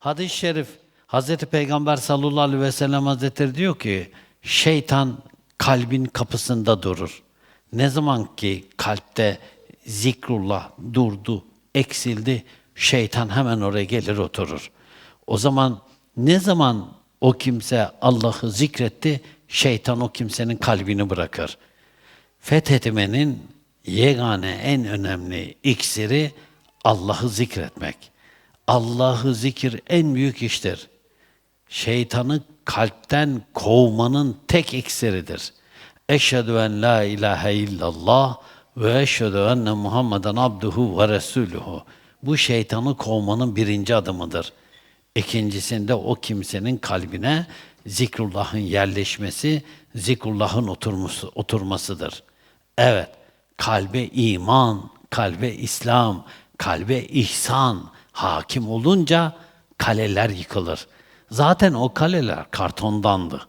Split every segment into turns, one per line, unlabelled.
Hadis-i şerif Hazreti Peygamber sallallahu aleyhi ve sellem Hazretleri diyor ki şeytan kalbin kapısında durur. Ne zaman ki kalpte zikrullah durdu, eksildi, şeytan hemen oraya gelir oturur. O zaman ne zaman o kimse Allah'ı zikretti, şeytan o kimsenin kalbini bırakır. Fethetmenin yegane en önemli iksiri Allah'ı zikretmek. Allah'ı zikir en büyük iştir. Şeytanı kalpten kovmanın tek iksiridir. Eşhedü en la ilahe illallah ve eşhedü enne Muhammeden abduhu ve resuluhu. Bu şeytanı kovmanın birinci adımıdır. İkincisinde o kimsenin kalbine zikrullahın yerleşmesi, zikrullahın oturması, oturmasıdır. Evet, kalbe iman, kalbe İslam, kalbe ihsan hakim olunca kaleler yıkılır. Zaten o kaleler kartondandı.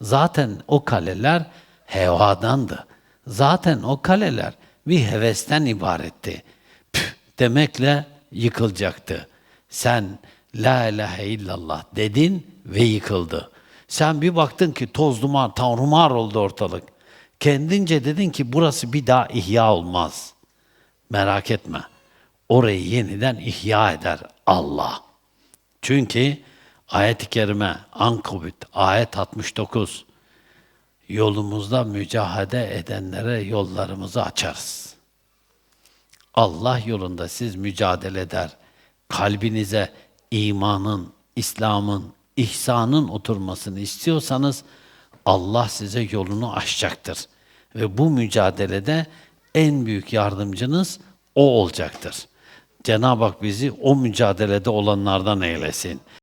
Zaten o kaleler hevadandı. Zaten o kaleler bir hevesten ibaretti. Püh demekle yıkılacaktı. Sen la ilahe illallah dedin ve yıkıldı. Sen bir baktın ki toz duman, tanrumar oldu ortalık. Kendince dedin ki burası bir daha ihya olmaz. Merak etme. Orayı yeniden ihya eder Allah. Çünkü ayet-i kerime Ankabut ayet 69 yolumuzda mücahede edenlere yollarımızı açarız. Allah yolunda siz mücadele eder. Kalbinize imanın, İslam'ın, ihsanın oturmasını istiyorsanız Allah size yolunu açacaktır. Ve bu mücadelede en büyük yardımcınız o olacaktır. Cenab-ı Hak bizi o mücadelede olanlardan eylesin.